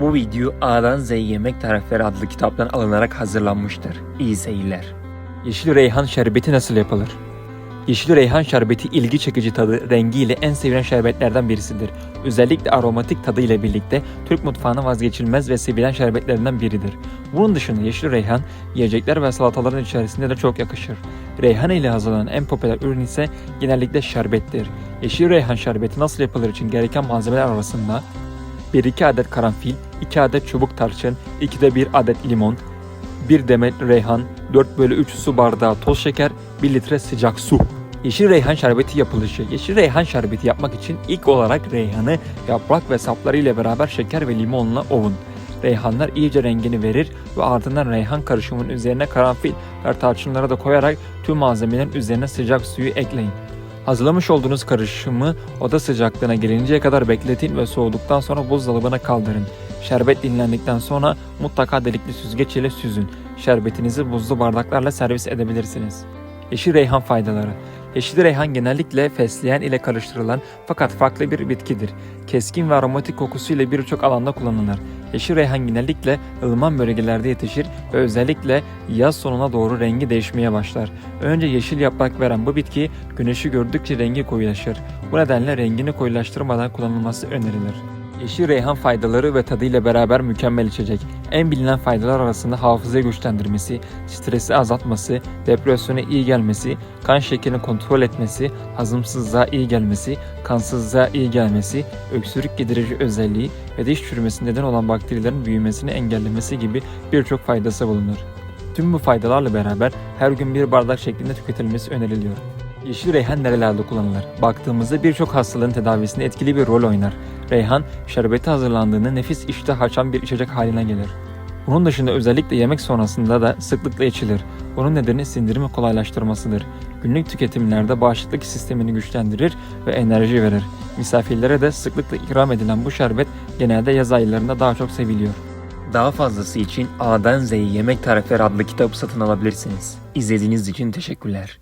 Bu video A'dan Z'ye Yemek Tarifleri adlı kitaptan alınarak hazırlanmıştır. İyi seyirler. Yeşil reyhan şerbeti nasıl yapılır? Yeşil reyhan şerbeti ilgi çekici tadı, rengiyle en sevilen şerbetlerden birisidir. Özellikle aromatik tadı ile birlikte Türk mutfağının vazgeçilmez ve sevilen şerbetlerinden biridir. Bunun dışında yeşil reyhan yiyecekler ve salataların içerisinde de çok yakışır. Reyhan ile hazırlanan en popüler ürün ise genellikle şerbettir. Yeşil reyhan şerbeti nasıl yapılır için gereken malzemeler arasında 1-2 adet karanfil, 2 adet çubuk tarçın, 2'de 1 adet limon, 1 demet reyhan, 4 bölü 3 su bardağı toz şeker, 1 litre sıcak su. Yeşil reyhan şerbeti yapılışı. Yeşil reyhan şerbeti yapmak için ilk olarak reyhanı yaprak ve sapları ile beraber şeker ve limonla ovun. Reyhanlar iyice rengini verir ve ardından reyhan karışımının üzerine karanfil ve tarçınları da koyarak tüm malzemelerin üzerine sıcak suyu ekleyin. Hazırlamış olduğunuz karışımı oda sıcaklığına gelinceye kadar bekletin ve soğuduktan sonra buzdolabına kaldırın. Şerbet dinlendikten sonra mutlaka delikli süzgeç ile süzün. Şerbetinizi buzlu bardaklarla servis edebilirsiniz. Yeşil reyhan faydaları Yeşil reyhan genellikle fesleğen ile karıştırılan fakat farklı bir bitkidir. Keskin ve aromatik kokusuyla birçok alanda kullanılır. Yeşil reyhan genellikle ılıman bölgelerde yetişir ve özellikle yaz sonuna doğru rengi değişmeye başlar. Önce yeşil yaprak veren bu bitki güneşi gördükçe rengi koyulaşır. Bu nedenle rengini koyulaştırmadan kullanılması önerilir. Yeşil reyhan faydaları ve tadıyla beraber mükemmel içecek. En bilinen faydalar arasında hafızayı güçlendirmesi, stresi azaltması, depresyona iyi gelmesi, kan şekerini kontrol etmesi, hazımsızlığa iyi gelmesi, kansızlığa iyi gelmesi, öksürük giderici özelliği ve diş çürümesi neden olan bakterilerin büyümesini engellemesi gibi birçok faydası bulunur. Tüm bu faydalarla beraber her gün bir bardak şeklinde tüketilmesi öneriliyor. Yeşil reyhan nerelerde kullanılır? Baktığımızda birçok hastalığın tedavisinde etkili bir rol oynar. Reyhan, şerbeti hazırlandığında nefis iştah açan bir içecek haline gelir. Bunun dışında özellikle yemek sonrasında da sıklıkla içilir. Bunun nedeni sindirimi kolaylaştırmasıdır. Günlük tüketimlerde bağışıklık sistemini güçlendirir ve enerji verir. Misafirlere de sıklıkla ikram edilen bu şerbet genelde yaz aylarında daha çok seviliyor. Daha fazlası için A'dan Z'ye Yemek Tarifleri adlı kitabı satın alabilirsiniz. İzlediğiniz için teşekkürler.